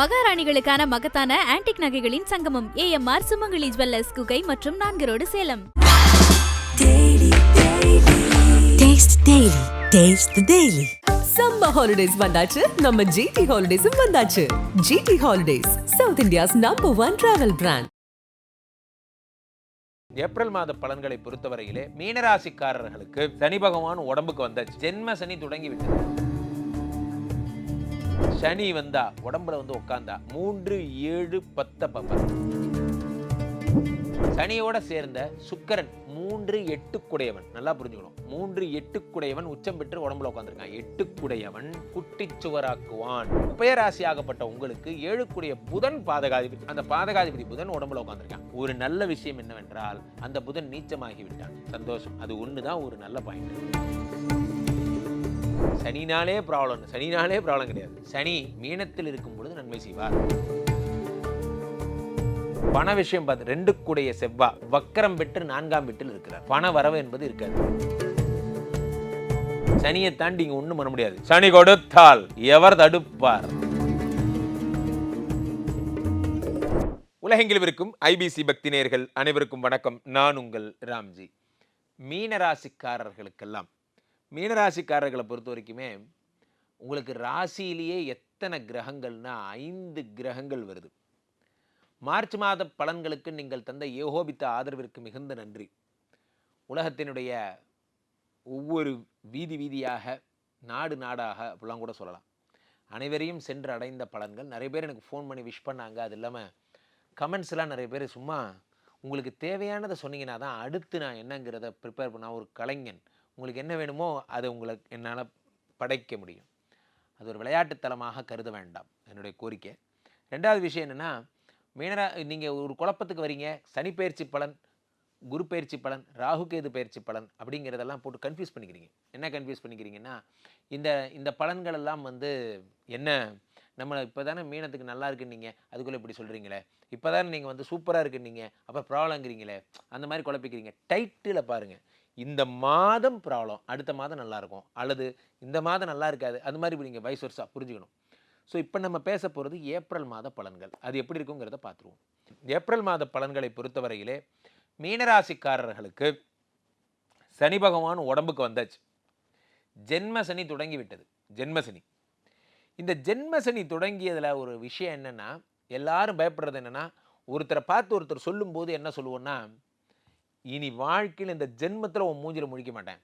மகாராணிகளுக்கான மகத்தான ஆன்டிக் நகைகளின் சங்கமம். ஏஎம்ஆர் சுமங்கலி ஜுவல்லர்ஸ் குகை மற்றும் நான்கு road Salem. Taste Daily. Taste the Daily. Summer holidays வந்தாச்சு. நம்ம ஜிடி ஹாலிடேஸும் வந்தாச்சு. GT holidays South India's number one travel brand April மாத பலன்களை பொறுத்தவரையிலே மீனராசிக்காரர்களுக்கு சனி பகவான் உடம்புக்கு வந்த ஜென்ம சனி தொடங்கி விட்டது சனி வந்தா உடம்புல வந்து உட்காந்தா மூன்று ஏழு பத்த பப்பர் சனியோட சேர்ந்த சுக்கரன் மூன்று எட்டுக்குடையவன். நல்லா புரிஞ்சுக்கணும். மூன்று எட்டுக்குடையவன் உச்சம் பெற்று உடம்புல உட்காந்துருக்கான் எட்டுக்குடையவன் குட்டிச்சுவராக்குவான். உபயராசி ஆகப்பட்ட உங்களுக்கு ஏழுக்குடைய புதன் பாதகாதிபதி அந்த பாதகாதிபதி புதன் உடம்புல உட்காந்துருக்கான் ஒரு நல்ல விஷயம் என்னவென்றால் அந்த புதன் நீச்சமாகி விட்டான். சந்தோஷம். அது ஒண்ணுதான் ஒரு நல்ல பாயிண்ட். சனினாலே ப்ராப்ளம் சனினாலே ப்ராப்ளம் கிடையாது. சனி மீனத்தில் இருக்கும் பொழுது நன்மை செய்வார். பண விஷயம் பார்த்து ரெண்டு கூடைய செவ்வா வக்கரம் பெற்று நான்காம் வீட்டில் இருக்கிறார். பண வரவு என்பது இருக்காது. சனியை தாண்டி இங்க ஒண்ணும் பண்ண முடியாது. சனி கொடுத்தால் எவர் தடுப்பார்? உலகெங்கிலும் இருக்கும் ஐபிசி பக்தி நேர்கள் அனைவருக்கும் வணக்கம். நான் உங்கள் ராம்ஜி. மீனராசிக்காரர்களுக்கெல்லாம் மீனராசிக்காரர்களை பொறுத்த வரைக்குமே உங்களுக்கு ராசியிலேயே எத்தனை கிரகங்கள்னா ஐந்து கிரகங்கள் வருது. மார்ச் மாத பலன்களுக்கு நீங்கள் தந்த ஏகோபித்த ஆதரவிற்கு மிகுந்த நன்றி. உலகத்தினுடைய ஒவ்வொரு வீதி வீதியாக நாடு நாடாக அப்படிலாம் கூட சொல்லலாம். அனைவரையும் சென்று அடைந்த பலன்கள். நிறைய பேர் எனக்கு ஃபோன் பண்ணி விஷ் பண்ணாங்க. அது இல்லாமல் கமெண்ட்ஸ்லாம் நிறைய பேர் சும்மா உங்களுக்கு தேவையானதை சொன்னீங்கன்னா தான் அடுத்து நான் என்னங்கிறத ப்ரிப்பேர் பண்ண ஒரு கலைஞன். உங்களுக்கு என்ன வேணுமோ அதை உங்களுக்கு என்னால் படைக்க முடியும். அது ஒரு விளையாட்டுத்தலமாக கருத வேண்டாம் என்னுடைய கோரிக்கை. ரெண்டாவது விஷயம் என்னென்னா மீனரா நீங்கள் ஒரு குழப்பத்துக்கு வரீங்க சனி பயிற்சி பலன் குரு பயிற்சி பலன் ராகு கேது பயிற்சி பலன் அப்படிங்கிறதெல்லாம் போட்டு கன்ஃபியூஸ் பண்ணிக்கிறீங்க. என்ன கன்ஃபியூஸ் பண்ணிக்கிறீங்கன்னா இந்த இந்த பலன்கள் எல்லாம் வந்து என்ன நம்ம இப்போ தானே மீனத்துக்கு நல்லா இருக்குன்னீங்க அதுக்குள்ளே இப்படி சொல்கிறீங்களே இப்போ தானே நீங்கள் வந்து சூப்பராக இருக்குன்னீங்க அப்புறம் ப்ராப்ளங்கிறீங்களே அந்த மாதிரி குழப்பிக்கிறீங்க. டைட்டில் பாருங்கள் இந்த மாதம் ப்ராப்ளம் அடுத்த மாதம் நல்லாயிருக்கும். அல்லது இந்த மாதம் நல்லா இருக்காது. அது மாதிரி நீங்கள் வயசு வருஷா புரிஞ்சுக்கணும். ஸோ இப்போ நம்ம பேச போகிறது ஏப்ரல் மாத பலன்கள். அது எப்படி இருக்குங்கிறத பார்த்துருவோம். ஏப்ரல் மாத பலன்களை பொறுத்தவரையிலே மீனராசிக்காரர்களுக்கு சனி பகவான் உடம்புக்கு வந்தாச்சு. ஜென்ம சனி தொடங்கி விட்டது ஜென்ம சனி. இந்த ஜென்ம சனி தொடங்கியதில் ஒரு விஷயம் என்னென்னா எல்லாரும் பயப்படுறது என்னென்னா ஒருத்தரை பார்த்து ஒருத்தர் சொல்லும்போது என்ன சொல்லுவோன்னா இனி வாழ்க்கையில் இந்த ஜென்மத்தில் உன் மூஞ்சில் முழிக்க மாட்டேன்.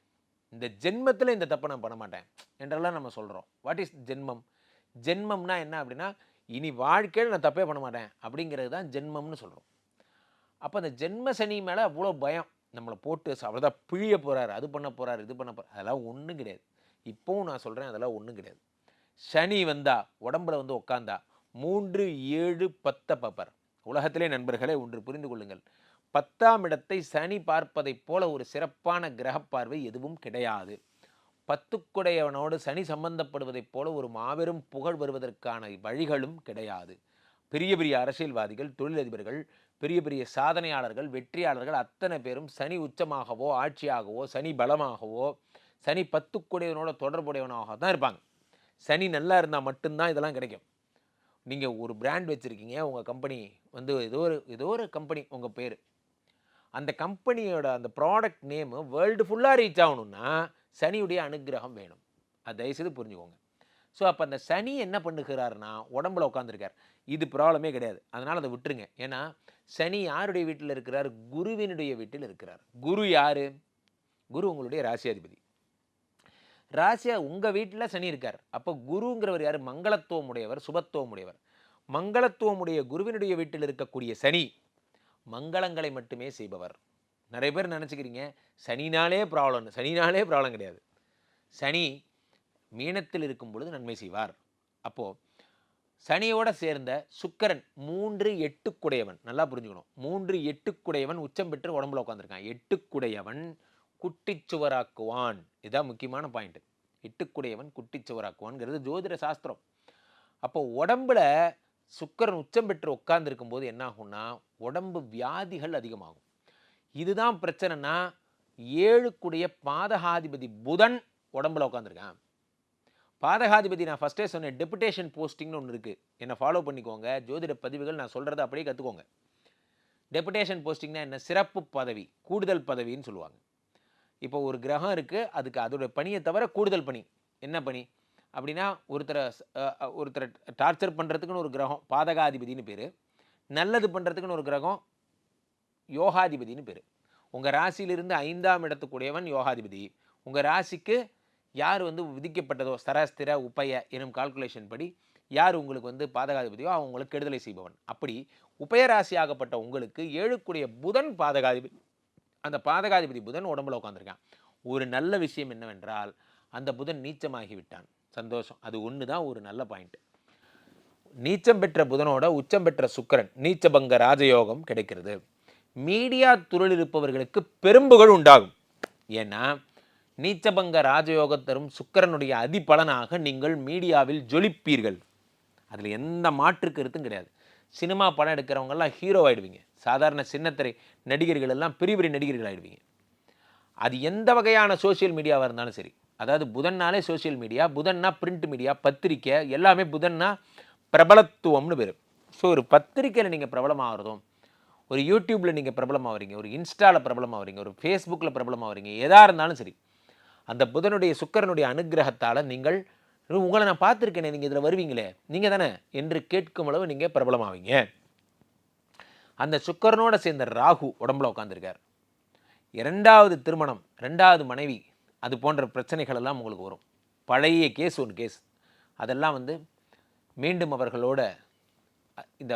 இந்த ஜென்மத்தில் இந்த தப்பை நான் பண்ண மாட்டேன். என்றெல்லாம் நம்ம சொல்கிறோம் வாட் இஸ் ஜென்மம்? ஜென்மம்னா என்ன அப்படின்னா இனி வாழ்க்கையில் நான் தப்பே பண்ண மாட்டேன் அப்படிங்கிறது தான் ஜென்மம்னு சொல்கிறோம் அப்போ அந்த ஜென்ம சனி மேலே அவ்வளோ பயம். நம்மளை போட்டு அவ்வளோதான் பிழிய போகிறாரு அது பண்ண போகிறாரு இது பண்ண போகிறார் அதெல்லாம் ஒன்றும் கிடையாது. இப்போவும் நான் சொல்கிறேன் அதெல்லாம் ஒன்றும் கிடையாது. சனி வந்தா உடம்புல வந்து உட்காந்தா மூன்று ஏழு பத்த பார்ப்பார் உலகத்திலே நண்பர்களே ஒன்று புரிந்து கொள்ளுங்கள். பத்தாம் இடத்தை சனி பார்ப்பதைப் போல ஒரு சிறப்பான கிரக பார்வை எதுவும் கிடையாது. பத்துக்குடையவனோடு சனி சம்பந்தப்படுவதைப் போல ஒரு மாபெரும் புகழ் வருவதற்கான வழிகளும் கிடையாது. பெரிய பெரிய அரசியல்வாதிகள் தொழிலதிபர்கள் பெரிய பெரிய சாதனையாளர்கள் வெற்றியாளர்கள் அத்தனை பேரும் சனி உச்சமாகவோ ஆட்சியாகவோ சனி பலமாகவோ சனி பத்துக்குடையவனோட தொடர்புடையவனாக தான் இருப்பாங்க. சனி நல்லா இருந்தால் மட்டும்தான் இதெல்லாம் கிடைக்கும். நீங்கள் ஒரு பிராண்ட் வச்சுருக்கீங்க உங்கள் கம்பெனி வந்து ஏதோ ஒரு ஏதோ ஒரு கம்பெனி உங்கள் பேர். அந்த கம்பெனியோட அந்த ப்ராடக்ட் நேமு வேர்ல்டு ஃபுல்லாக ரீச் ஆகணும்னா சனியுடைய அனுக்கிரகம் வேணும். அது தயவுசெய்து புரிஞ்சுக்கோங்க. ஸோ அப்போ அந்த சனி என்ன பண்ணுகிறாருன்னா உடம்புல உட்காந்துருக்கார் இது ப்ராப்ளமே கிடையாது. அதனால் அதை விட்டுருங்க. ஏன்னா சனி யாருடைய வீட்டில் இருக்கிறார்? குருவினுடைய வீட்டில் இருக்கிறார். குரு யார்? குரு உங்களுடைய ராசியாதிபதி. ராசியா உங்கள் வீட்டில் சனி இருக்கார். அப்போ குருங்கிறவர் யார்? மங்களத்துவம் உடையவர் சுபத்துவம் உடையவர் மங்களத்துவம் உடைய குருவினுடைய வீட்டில் இருக்கக்கூடிய சனி மங்களங்களை மட்டுமே செய்பவர். நிறைய பேர் நினச்சிக்கிறீங்க சனினாலே ப்ராப்ளம் சனினாலே ப்ராப்ளம் கிடையாது. சனி மீனத்தில் இருக்கும் பொழுது நன்மை செய்வார். அப்போது சனியோட சேர்ந்த சுக்கரன் மூன்று எட்டுக்குடையவன் நல்லா புரிஞ்சுக்கணும். மூன்று எட்டுக்குடையவன் உச்சம் பெற்று உடம்புல உட்காந்துருக்கான் எட்டுக்குடையவன் குட்டிச்சுவராக்குவான். இதுதான் முக்கியமான பாயிண்ட்டு எட்டுக்குடையவன் குட்டிச்சுவராக்குவான்ங்கிறது ஜோதிட சாஸ்திரம். அப்போ உடம்புல சுக்கரன் உச்சம் பெற்று உட்கார்ந்துருக்கும் போது என்னாகும்னா உடம்பு வியாதிகள் அதிகமாகும். இதுதான் பிரச்சனைனா ஏழுக்குடைய பாதகாதிபதி புதன் உடம்புல உட்காந்துருக்கான் பாதகாதிபதி நான் ஃபஸ்ட்டே சொன்னேன் டெபுடேஷன் போஸ்டிங்னு ஒன்று இருக்குது என்னை ஃபாலோ பண்ணிக்கோங்க. ஜோதிட பதிவுகள் நான் சொல்கிறத அப்படியே கற்றுக்கோங்க டெபுடேஷன் போஸ்டிங்னா என்ன? சிறப்பு பதவி கூடுதல் பதவின்னு சொல்லுவாங்க. இப்போ ஒரு கிரகம் இருக்குது அதுக்கு அதோட பணியை தவிர கூடுதல் பணி. என்ன பணி? அப்படின்னா ஒருத்தரை ஒருத்தரை டார்ச்சர் பண்ணுறதுக்குன்னு ஒரு கிரகம் பாதகாதிபதினு பேர். நல்லது பண்ணுறதுக்குன்னு ஒரு கிரகம் யோகாதிபதினு பேர். உங்கள் ராசியிலிருந்து ஐந்தாம் இடத்துக்குடையவன் யோகாதிபதி. உங்கள் ராசிக்கு யார் வந்து விதிக்கப்பட்டதோ சராஸ்திர உப்பய எனும் கால்குலேஷன் படி யார் உங்களுக்கு வந்து பாதகாதிபதியோ அவன் உங்களுக்கு கெடுதலை செய்பவன். அப்படி உபயராசியாகப்பட்ட உங்களுக்கு ஏழுக்குடைய புதன் பாதகாதிபதி அந்த பாதகாதிபதி புதன் உடம்புல உட்காந்துருக்கான் ஒரு நல்ல விஷயம் என்னவென்றால் அந்த புதன் நீச்சமாகி விட்டான். சந்தோஷம். அது ஒன்று தான் ஒரு நல்ல பாயிண்ட் நீச்சம் பெற்ற புதனோட உச்சம் பெற்ற சுக்கரன் நீச்சபங்க ராஜயோகம் கிடைக்கிறது. மீடியா துறையில் இருப்பவர்களுக்கு பெரும்புகள் உண்டாகும். ஏன்னா நீச்சபங்க ராஜயோகம் தரும் சுக்கரனுடைய அதிபலனாக நீங்கள் மீடியாவில் ஜொலிப்பீர்கள். அதில் எந்த மாற்று கருத்தும் கிடையாது. சினிமா படம் எடுக்கிறவங்கெல்லாம் ஹீரோ ஆயிடுவீங்க. சாதாரண சின்னத்திரை நடிகர்கள் எல்லாம் பெரிய பெரிய நடிகர்கள் ஆயிடுவீங்க. அது எந்த வகையான சோஷியல் மீடியாவாக இருந்தாலும் சரி. அதாவது புதன்னாலே சோஷியல் மீடியா புதன்னா பிரிண்ட் மீடியா பத்திரிக்கை எல்லாமே புதன்னா பிரபலத்துவம்னு பேர். ஸோ ஒரு பத்திரிக்கையில் நீங்கள் பிரபலமாகிறதும் ஒரு யூடியூப்பில் நீங்கள் பிரபலமாகறீங்க ஒரு இன்ஸ்டாவில் பிரபலமாகறீங்க ஒரு ஃபேஸ்புக்கில் பிரபலமாகறீங்க எதாக இருந்தாலும் சரி அந்த புதனுடைய சுக்கரனுடைய அனுக்கிரகத்தால் நீங்கள் உங்களை நான் பார்த்துருக்கேனே நீங்கள் இதில் வருவீங்களே நீங்கள் தானே? என்று கேட்கும் அளவு நீங்கள் பிரபலமாவீங்க. அந்த சுக்கரனோட சேர்ந்த ராகு உடம்புல உட்காந்துருக்கார் இரண்டாவது திருமணம் ரெண்டாவது மனைவி அது போன்ற பிரச்சனைகள் எல்லாம் உங்களுக்கு வரும். பழைய கேஸ் ஒரு கேஸ். அதெல்லாம் வந்து மீண்டும் அவர்களோட இந்த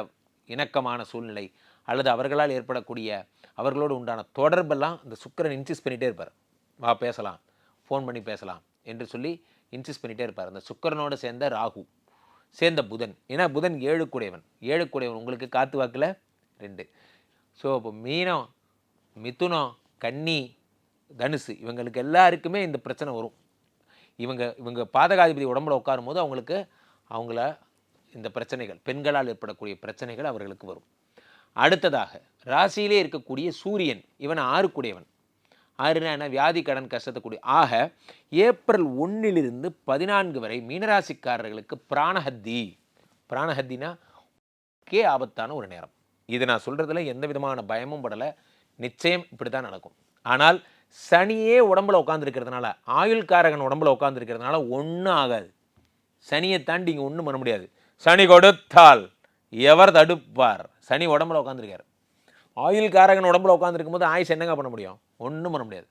இணக்கமான சூழ்நிலை அல்லது அவர்களால் ஏற்படக்கூடிய அவர்களோடு உண்டான தொடர்பெல்லாம் இந்த சுக்கிரன் இன்சிஸ் பண்ணிகிட்டே இருப்பார். வா பேசலாம். ஃபோன் பண்ணி பேசலாம் என்று சொல்லி இன்சிஸ் பண்ணிகிட்டே இருப்பார். அந்த சுக்கரனோடு சேர்ந்த ராகு சேர்ந்த புதன். ஏன்னா புதன் ஏழுக்குடையவன் ஏழுக்குடையவன் உங்களுக்கு காத்து வாக்கில் ரெண்டு. ஸோ இப்போ மீனம் மிதுனம் கன்னி தனுசு. இவங்களுக்கு எல்லாருக்குமே இந்த பிரச்சனை வரும். இவங்க இவங்க பாதகாதிபதி உடம்புல உட்காரும் போது அவங்களுக்கு அவங்கள இந்த பிரச்சனைகள் பெண்களால் ஏற்படக்கூடிய பிரச்சனைகள் அவர்களுக்கு வரும். அடுத்ததாக ராசியிலே இருக்கக்கூடிய சூரியன் இவன் ஆறுக்குடையவன். ஆறுனா என்ன? வியாதி கடன் கஷ்டத்தக்கூடிய. ஆக ஏப்ரல் ஒன்றிலிருந்து பதினான்கு வரை மீனராசிக்காரர்களுக்கு பிராணஹத்தி. பிராணஹத்தினா கே ஆபத்தான ஒரு நேரம். இது நான் சொல்கிறதுல எந்த விதமான பயமும் படலை. நிச்சயம் இப்படி தான் நடக்கும். ஆனால் சனியே உடம்புல உட்காந்துருக்கிறதுனால ஆயுள்காரகன் உடம்புல உட்காந்துருக்கிறதுனால ஒன்றும் ஆகாது. சனியை தாண்டி இங்கே ஒன்றும் பண்ண முடியாது. சனி கொடுத்தால் எவர் தடுப்பார்? சனி உடம்புல உட்காந்துருக்கார் ஆயுள்காரகன் உடம்புல உட்காந்துருக்கும் போது ஆயுஷ் என்னங்க பண்ண முடியும்? ஒன்றும் பண்ண முடியாது.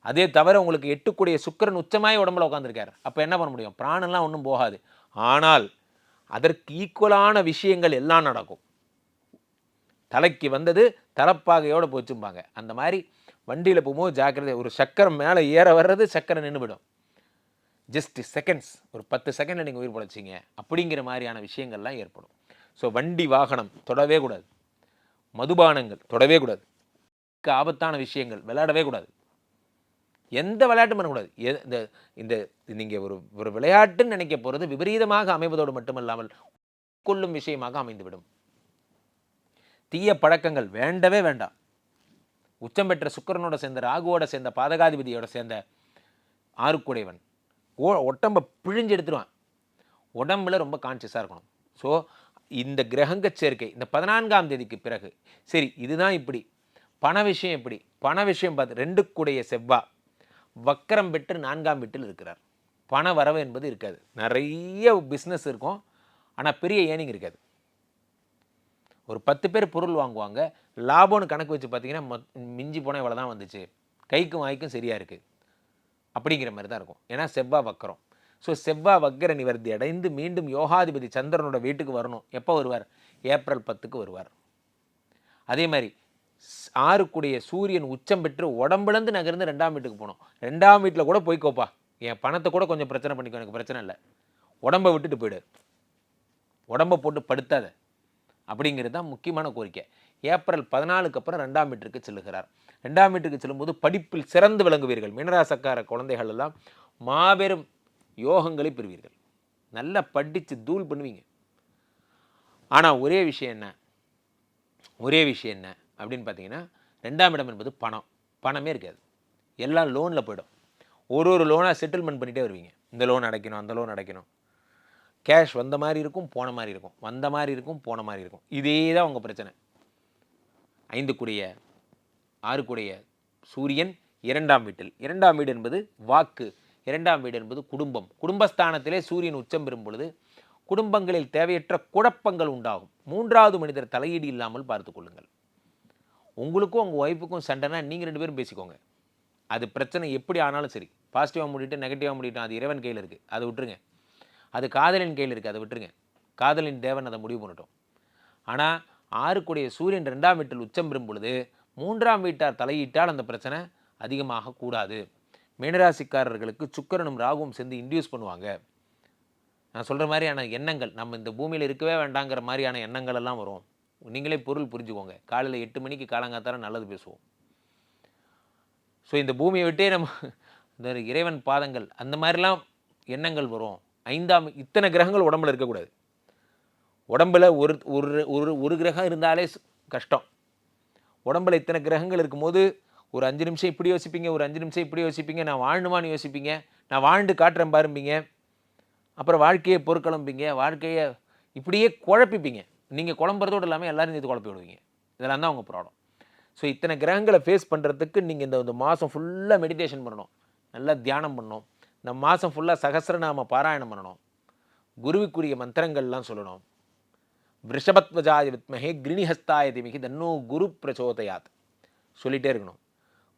அதே தவிர உங்களுக்கு எட்டுக்கூடிய சுக்கரன் உச்சமாய் உடம்புல உட்காந்துருக்கார் அப்போ என்ன பண்ண முடியும்? பிராணெல்லாம் ஒன்றும் போகாது. ஆனால் அதற்கு ஈக்குவலான விஷயங்கள் எல்லாம் நடக்கும். தலைக்கு வந்தது தலப்பாகையோடு போச்சும்பாங்க. அந்த மாதிரி வண்டியில் போகும்போது ஜாக்கிரதை ஒரு சக்கரம் மேலே ஏற வர்றது சக்கரம் நின்றுவிடும் ஜஸ்ட் செகண்ட்ஸ் ஒரு பத்து செகண்டில் நீங்கள் உயிர் பிழைச்சிங்க. அப்படிங்கிற மாதிரியான விஷயங்கள்லாம் ஏற்படும். ஸோ வண்டி வாகனம் தொடவே கூடாது. மதுபானங்கள் தொடவே கூடாது. ஆபத்தான விஷயங்கள் விளையாடவே கூடாது. எந்த விளையாட்டும் பண்ணக்கூடாது. இந்த இந்த நீங்கள் ஒரு ஒரு விளையாட்டுன்னு நினைக்க போகிறது விபரீதமாக அமைவதோடு மட்டுமல்லாமல் கொள்ளும் விஷயமாக அமைந்துவிடும். தீய பழக்கங்கள் வேண்டவே வேண்டாம். உச்சம் பெற்ற சுக்கிரனோட சேர்ந்த ராகுவோட சேர்ந்த பாதகாதிபதியோட சேர்ந்த ஆறுக்குடையவன். ஓ உடம்ப பிழிஞ்சு எடுத்துருவான். உடம்புல ரொம்ப கான்சியஸாக இருக்கணும். ஸோ இந்த கிரகங்க சேர்க்கை இந்த பதினான்காம் தேதிக்கு பிறகு சரி இதுதான் இப்படி. பண விஷயம் எப்படி பண விஷயம் பார்த்து ரெண்டுக்குடைய செவ்வா வக்கரம் பெற்று நான்காம் வீட்டில் இருக்கிறார். பண வரவு என்பது இருக்காது. நிறைய பிஸ்னஸ் இருக்கும். ஆனால் பெரிய ஏர்னிங் இருக்காது. ஒரு பத்து பேர் பொருள் வாங்குவாங்க. லாபம்னு கணக்கு வச்சு பார்த்தீங்கன்னா மிஞ்சி போனால் இவ்வளோ தான் வந்துச்சு. கைக்கும் வாய்க்கும் சரியாக இருக்குது அப்படிங்கிற மாதிரி தான் இருக்கும். ஏன்னா செவ்வாய் வக்கரம். ஸோ செவ்வாய் வக்கர நிவர்த்தி அடைந்து மீண்டும் யோகாதிபதி சந்திரனோட வீட்டுக்கு வரணும். எப்போ வருவார்? ஏப்ரல் பத்துக்கு வருவார். அதே மாதிரி ஆறுக்குடைய சூரியன் உச்சம் பெற்று உடம்புலேருந்து நகர்ந்து ரெண்டாம் வீட்டுக்கு போகணும். ரெண்டாம் வீட்டில் கூட போய்க்கோப்பா என் பணத்தை கூட கொஞ்சம் பிரச்சனை பண்ணிக்கோ எனக்கு பிரச்சனை இல்லை. உடம்பை விட்டுட்டு போயிடு. உடம்பை போட்டு படுத்தாத. அப்படிங்கிறது தான் முக்கியமான கோரிக்கை. ஏப்ரல் பதினாலுக்கு அப்புறம் ரெண்டாம் மீட்டருக்கு செல்லுகிறார். ரெண்டாம் வீட்டுக்கு செல்லும்போது படிப்பில் சிறந்து விளங்குவீர்கள். மீனராசக்கார குழந்தைகள் எல்லாம் மாபெரும் யோகங்களை பெறுவீர்கள். நல்லா படித்து தூள் பண்ணுவீங்க. ஆனால் ஒரே விஷயம் என்ன? ஒரே விஷயம் என்ன? அப்படின்னு பார்த்தீங்கன்னா ரெண்டாம் இடம் என்பது பணம். பணமே இருக்காது. எல்லாம் லோனில் போயிடும். ஒரு ஒரு லோனாக செட்டில்மெண்ட் பண்ணிகிட்டே வருவீங்க. இந்த லோன் அடைக்கணும் அந்த லோன் அடைக்கணும். கேஷ் வந்த மாதிரி இருக்கும் போன மாதிரி இருக்கும். வந்த மாதிரி இருக்கும் போன மாதிரி இருக்கும். இதே தான் உங்கள் பிரச்சனை. ஐந்துக்குடைய ஆறுக்குடைய சூரியன் இரண்டாம் வீட்டில். இரண்டாம் வீடு என்பது வாக்கு. இரண்டாம் வீடு என்பது குடும்பம். குடும்பஸ்தானத்திலே சூரியன் உச்சம் பெறும் பொழுது குடும்பங்களில் தேவையற்ற குழப்பங்கள் உண்டாகும். மூன்றாவது மனிதர் தலையீடு இல்லாமல் பார்த்துக்கொள்ளுங்கள் உங்களுக்கும் உங்கள் ஒய்ஃபுக்கும் சண்டைனா நீங்கள் ரெண்டு பேரும் பேசிக்கோங்க. அது பிரச்சனை எப்படி ஆனாலும் சரி. பாசிட்டிவாக முடிட்டு நெகட்டிவாக முடிவிட்டோம் அது இறைவன் கையில் இருக்குது அதை விட்டுருங்க. அது காதலின் கையில் இருக்குது அதை விட்டுருங்க. காதலின் தேவன் அதை முடிவு பண்ணட்டும். ஆனால் ஆறுக்குடைய சூரியன் ரெண்டாம் வீட்டில் உச்சம் பெறும் பொழுது மூன்றாம் வீட்டார் தலையிட்டால் அந்த பிரச்சனை அதிகமாக கூடாது. மீனராசிக்காரர்களுக்கு சுக்கரனும் ராகுவும் சேர்ந்து இன்டியூஸ் பண்ணுவாங்க. நான் சொல்கிற மாதிரியான எண்ணங்கள் நம்ம இந்த பூமியில் இருக்கவே வேண்டாங்கிற மாதிரியான எண்ணங்கள் எல்லாம் வரும். நீங்களே பொருள் புரிஞ்சுக்கோங்க. காலையில் எட்டு மணிக்கு காலங்காத்தார நல்லது பேசுவோம். ஸோ இந்த பூமியை விட்டே நம்ம இந்த இறைவன் பாதங்கள் அந்த மாதிரிலாம் எண்ணங்கள் வரும். ஐந்தாம் இத்தனை கிரகங்கள் உடம்புல இருக்கக்கூடாது. உடம்பில் ஒரு ஒரு ஒரு ஒரு கிரகம் இருந்தாலே கஷ்டம். உடம்புல இத்தனை கிரகங்கள் இருக்கும்போது ஒரு அஞ்சு நிமிஷம் இப்படி யோசிப்பீங்க ஒரு அஞ்சு நிமிஷம் இப்படி யோசிப்பீங்க நான் வாழணுமான்னு யோசிப்பீங்க நான் வாழ்ந்து காட்டுறேன் பாரும்பிங்க அப்புறம் வாழ்க்கையை பொருட்களம்பிங்க வாழ்க்கையை இப்படியே குழப்பிப்பீங்க. நீங்கள் குழம்புறதோடு இல்லாமல் எல்லோரும் சேர்த்து குழப்பி விடுவீங்க. இதெல்லாம் தான் உங்கள் ப்ராப்ளம் ஸோ இத்தனை கிரகங்களை ஃபேஸ் பண்ணுறதுக்கு நீங்கள் இந்த இந்த மாதம் ஃபுல்லாக மெடிடேஷன் பண்ணணும். நல்லா தியானம் பண்ணணும். நம்ம மாதம் ஃபுல்லாக சகசிரநாம பாராயணம் பண்ணணும். குருவிக்குரிய மந்திரங்கள்லாம் சொல்லணும். ரிஷபத்வஜாய வித்மகே கிரிணிஹஸ்தாய திமிகி தன்னோ குரு பிரச்சோதயாத் சொல்லிகிட்டே இருக்கணும்.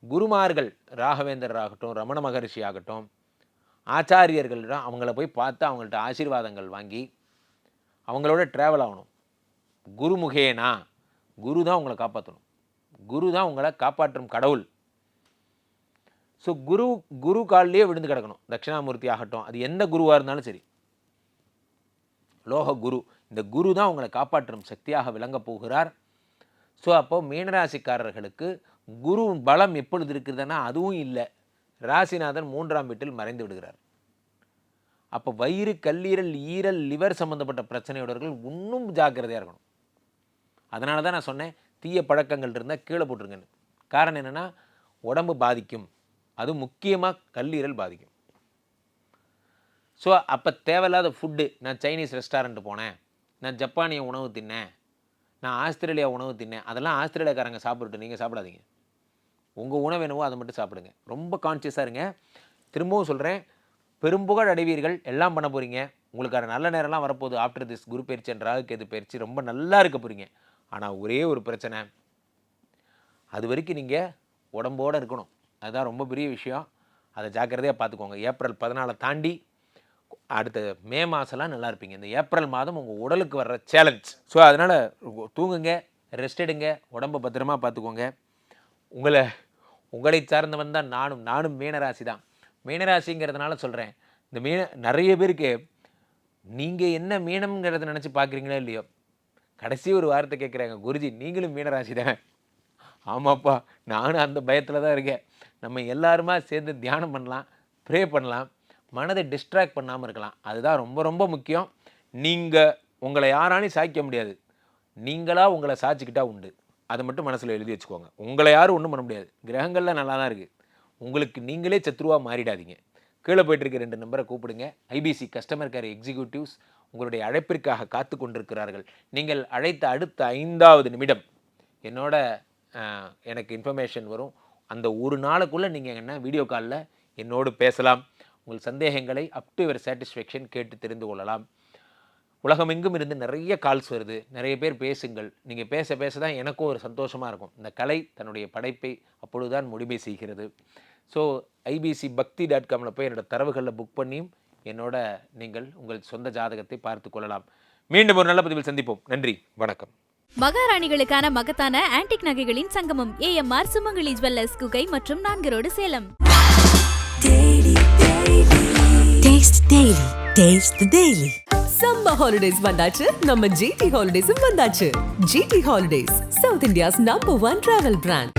குருமார்கள் ராகவேந்தர் ஆகட்டும் ரமண மகரிஷி ஆகட்டும் ஆச்சாரியர்களிடம் அவங்கள போய் பார்த்து அவங்கள்ட்ட ஆசீர்வாதங்கள் வாங்கி அவங்களோட ட்ராவல் ஆகணும். குருமுகேனா குரு தான் உங்களை காப்பாற்றணும் குரு தான் உங்களை காப்பாற்றும் கடவுள். ஸோ குரு குரு காலிலேயே விழுந்து கிடக்கணும். தட்சிணாமூர்த்தி ஆகட்டும் அது எந்த குருவாக இருந்தாலும் சரி. லோக குரு இந்த குரு தான் உங்களை காப்பாற்றும் சக்தியாக விளங்கப் போகிறார். ஸோ அப்போது மீனராசிக்காரர்களுக்கு குரு பலம் எப்பொழுது இருக்குதுன்னா அதுவும் இல்லை. ராசிநாதன் மூன்றாம் வீட்டில் மறைந்து விடுகிறார். அப்போ வயிறு கல்லீரல் ஈரல் லிவர் சம்மந்தப்பட்ட பிரச்சனையோடர்கள் இன்னும் ஜாக்கிரதையாக இருக்கணும். அதனால தான் நான் சொன்னேன் தீய பழக்கங்கள் இருந்தால் கீழே போட்டுருங்கன்னு. காரணம் என்னென்னா உடம்பு பாதிக்கும். அது முக்கியமாக கல்லீரல் பாதிக்கும். ஸோ அப்போ தேவையில்லாத ஃபுட்டு நான் சைனீஸ் ரெஸ்டாரண்ட் போனேன். நான் ஜப்பானிய உணவு தின்னேன். நான் ஆஸ்திரேலியா உணவு தின்னேன். அதெல்லாம் ஆஸ்திரேலியாக்காரங்க சாப்பிட்டு நீங்கள் சாப்பிடாதீங்க. உங்கள் உணவு என்னவோ அதை மட்டும் சாப்பிடுங்க. ரொம்ப கான்சியஸாக இருங்க. திரும்பவும் சொல்கிறேன் பெரும்புகழ் அடைவீர்கள். எல்லாம் பண்ண போகிறீங்க உங்களுக்கான நல்ல நேரம்லாம் வரப்போகுது. ஆஃப்டர் திஸ் குரு பயிற்சி என்ற கேது பயிற்சி ரொம்ப நல்லா இருக்க போகிறீங்க ஆனால் ஒரே ஒரு பிரச்சனை. அது வரைக்கும் நீங்கள் உடம்போடு இருக்கணும். அதுதான் ரொம்ப பெரிய விஷயம். அதை ஜாக்கிரதையாக பார்த்துக்கோங்க ஏப்ரல் பதினாலை தாண்டி அடுத்த மே மாதம்லாம் நல்லா இருப்பீங்க. இந்த ஏப்ரல் மாதம் உங்கள் உடலுக்கு வர்ற சேலஞ்ச் ஸோ அதனால் தூங்குங்க ரெஸ்ட் எடுங்க உடம்பை பத்திரமா பார்த்துக்கோங்க உங்களை உங்களை சார்ந்தவன் தான் நானும். நானும் மீனராசி தான். மீனராசிங்கிறதுனால சொல்கிறேன் இந்த மீன நிறைய பேருக்கு நீங்கள் என்ன மீனம்ங்கிறத நினச்சி பார்க்குறீங்களோ இல்லையோ கடைசி ஒரு வார்த்தை கேட்குறாங்க குருஜி நீங்களும் மீனராசி தான்? ஆமாப்பா நானும் அந்த பயத்தில் தான் இருக்கேன். நம்ம எல்லாருமா சேர்ந்து தியானம் பண்ணலாம் ப்ரே பண்ணலாம் மனதை டிஸ்ட்ராக்ட் பண்ணாமல் இருக்கலாம். அதுதான் ரொம்ப ரொம்ப முக்கியம். நீங்கள் உங்களை யாராலையும் சாய்க்க முடியாது. நீங்களாக உங்களை சாய்ச்சிக்கிட்டா உண்டு. அதை மட்டும் மனசில் எழுதி வச்சுக்கோங்க. உங்களை யாரும் ஒன்றும் பண்ண முடியாது. கிரகங்களில் நல்லா தான் இருக்குது உங்களுக்கு நீங்களே சத்ருவாக மாறிடாதீங்க. கீழே போயிட்டுருக்க ரெண்டு நம்பரை கூப்பிடுங்க. ஐபிசி கஸ்டமர் கேர் எக்ஸிக்யூட்டிவ்ஸ் உங்களுடைய அழைப்பிற்காக காத்து கொண்டிருக்கிறார்கள். நீங்கள் அழைத்த அடுத்த ஐந்தாவது நிமிடம் என்னோட எனக்கு இன்ஃபர்மேஷன் வரும். அந்த ஒரு நாளுக்குள்ளே நீங்கள் என்ன வீடியோ காலில் என்னோடு பேசலாம். உங்கள் சந்தேகங்களை அப் டு யுவர் சாட்டிஸ்ஃபேக்ஷன் கேட்டு தெரிந்து கொள்ளலாம். உலகமெங்கும் இருந்து நிறைய கால்ஸ் வருது. நிறைய பேர் பேசுங்கள். நீங்கள் பேச பேச தான் எனக்கும் ஒரு சந்தோஷமாக இருக்கும். இந்த கலை தன்னுடைய படைப்பை அப்பொழுதுதான் முடிவை செய்கிறது. ஸோ ஐபிசி பக்தி டாட் காமில் போய் என்னோட தரவுகளில் புக் பண்ணியும் என்னோட நீங்கள் உங்கள் சொந்த ஜாதகத்தை பார்த்து கொள்ளலாம். மீண்டும் ஒரு நல்ல பதிவில் சந்திப்போம். நன்றி. வணக்கம். மகாராணிகளுக்கான மகத்தான ஆன்டிக் நகைகளின் சங்கமம். ஏஎம்ஆர் சுமங்கலி ஜுவல்லர்ஸ் குகை மற்றும் நான்கு road Salem Taste Daily. Taste the Daily. Summer holidays வந்தாச்சு. நம்ம ஜிடி ஹாலிடேஸும் வந்தாச்சு. GT holidays South India's number one travel brand